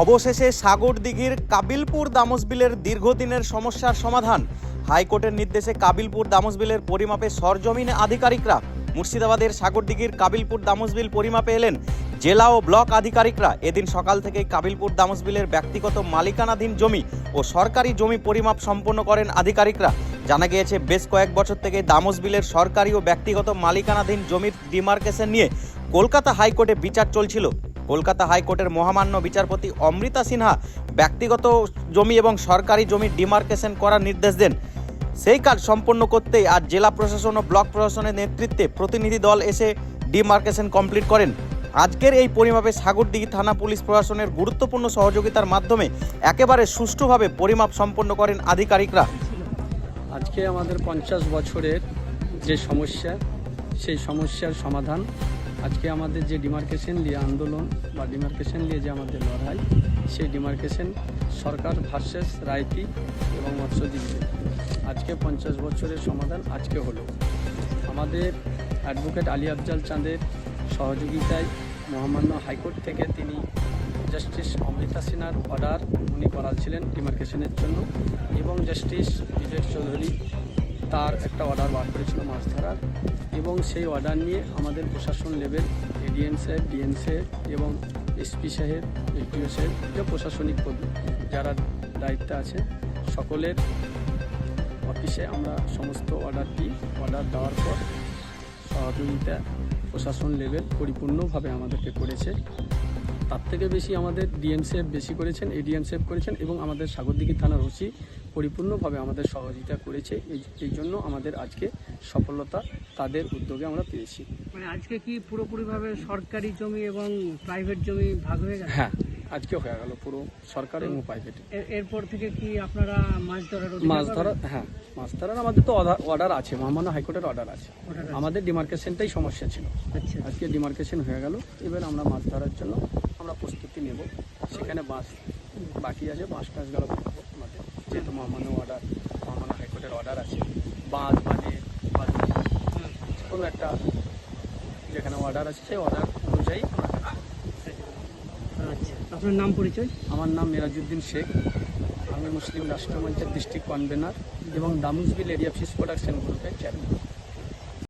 অবশেষে সাগরদিঘির কাবিলপুর দামসবিলের দীর্ঘদিনের সমস্যার সমাধান। হাইকোর্টের নির্দেশে কাবিলপুর দামসবিলের পরিমাপে সরজমিনে আধিকারিকরা, মুর্শিদাবাদের সাগরদিঘির কাবিলপুর দামসবিল পরিমাপে এলেন। জেলা ও ব্লক আধিকারিকরা এদিন সকাল থেকে কাবিলপুর দামসবিলের ব্যক্তিগত মালিকানাধীন জমি ও সরকারি জমি পরিমাপ সম্পন্ন করেন আধিকারিকরা। জানা গিয়েছে, বেশ কয়েক বছর থেকে দামসবিলের সরকারি ও ব্যক্তিগত মালিকানাধীন জমির ডিমার্কেশন নিয়ে কলকাতা হাইকোর্টে বিচার চলছিল। কলকাতা হাইকোর্টের মহামান্য বিচারপতি অমৃতা সিনহা ব্যক্তিগত জমি এবং সরকারি জমির ডিমার্কেশন করার নির্দেশ দেন। সেই কাজ সম্পন্ন করতে আজ জেলা প্রশাসন ও ব্লক প্রশাসনের নেতৃত্বে প্রতিনিধি দল এসে ডিমার্কেশন কমপ্লিট করেন। আজকের এই পরিমাপে সাগরদিঘি থানা পুলিশ প্রশাসনের গুরুত্বপূর্ণ সহযোগিতার মাধ্যমে একেবারে সুষ্ঠুভাবে পরিমাপ সম্পন্ন করেন আধিকারিকরা। আজকে আমাদের পঞ্চাশ বছরের যে সমস্যা, সেই সমস্যার সমাধান আজকে আমাদের যে ডিমার্কেশন নিয়ে আন্দোলন বা ডিমার্কেশন নিয়ে যে আমাদের লড়াই, সেই ডিমার্কেশন সরকার ভার্সেস রায়তি এবং মৎস্যজীবী আজকে পঞ্চাশ বছরের সমাধান আজকে হলো। আমাদের অ্যাডভোকেট আলী আফজাল চাঁদের সহযোগিতায় মহামান্য হাইকোর্ট থেকে তিনি জাস্টিস অমৃতা সিনহার অর্ডার উনি করাচ্ছিলেন ডিমার্কেশনের জন্য এবং জাস্টিস বিবেক চৌধুরী তার একটা অর্ডার বার করেছিল মাছ ধরার। এবং সেই অর্ডার নিয়ে আমাদের প্রশাসন লেভেল এডিএন সাহেব ডিএন সাহেব এবং এসপি সাহেব এসডিও সাহেব, যে প্রশাসনিক পদ, যারা দায়িত্বে আছে, সকলের অফিসে আমরা সমস্ত অর্ডার দিই। অর্ডার দেওয়ার পর সহযোগিতা প্রশাসন লেভেল পরিপূর্ণভাবে আমাদেরকে করেছে। তার থেকে বেশি আমাদের ডিএম বেশি করেছেন এডিএম সাহেব করেছেন এবং আমাদের সাগরদিঘি থানার ওসি পরিপূর্ণভাবে আমাদের সহযোগিতা করেছে। এই জন্য আমাদের আজকে সফলতা তাদের উদ্যোগে আমরা পেয়েছি। মানে আজকে কি পুরোপুরিভাবে সরকারি জমি এবং প্রাইভেট জমি ভাগ হয়ে গেছে? হ্যাঁ আজকে হয়ে গেল পুরো সরকার এবং প্রাইভেট এরপর থেকে কি আপনারা মাছ ধরার মাছ ধরার হ্যাঁ মাছ ধরার আমাদের তো অর্ডার আছে মহামান্য হাইকোর্টের অর্ডার আছে। আমাদের ডিমার্কেশনটাই সমস্যা ছিল। আচ্ছা আজকে ডিমার্কেশন হয়ে গেল এবার আমরা মাছ ধরার জন্য আমরা প্রস্তুতি নেব। সেখানে বাঁশ বাকি আছে বাঁশ টাছ গেল আমাদের যেহেতু মহামান্য অর্ডার মহামান্য হাইকোর্টের অর্ডার আছে বাঁশ মানে বা কোনো একটা যেখানে অর্ডার আছে সেই অর্ডার অনুযায়ী। আচ্ছা আপনার নাম পরিচয়? আমার নাম মিরাজউদ্দিন শেখ। আমি মুসলিম রাষ্ট্র মঞ্চের ডিস্ট্রিক্ট কনভেনার এবং দামুসবিল এরিয়া ফিস প্রোডাকশন গ্রুপের চেয়ারম্যান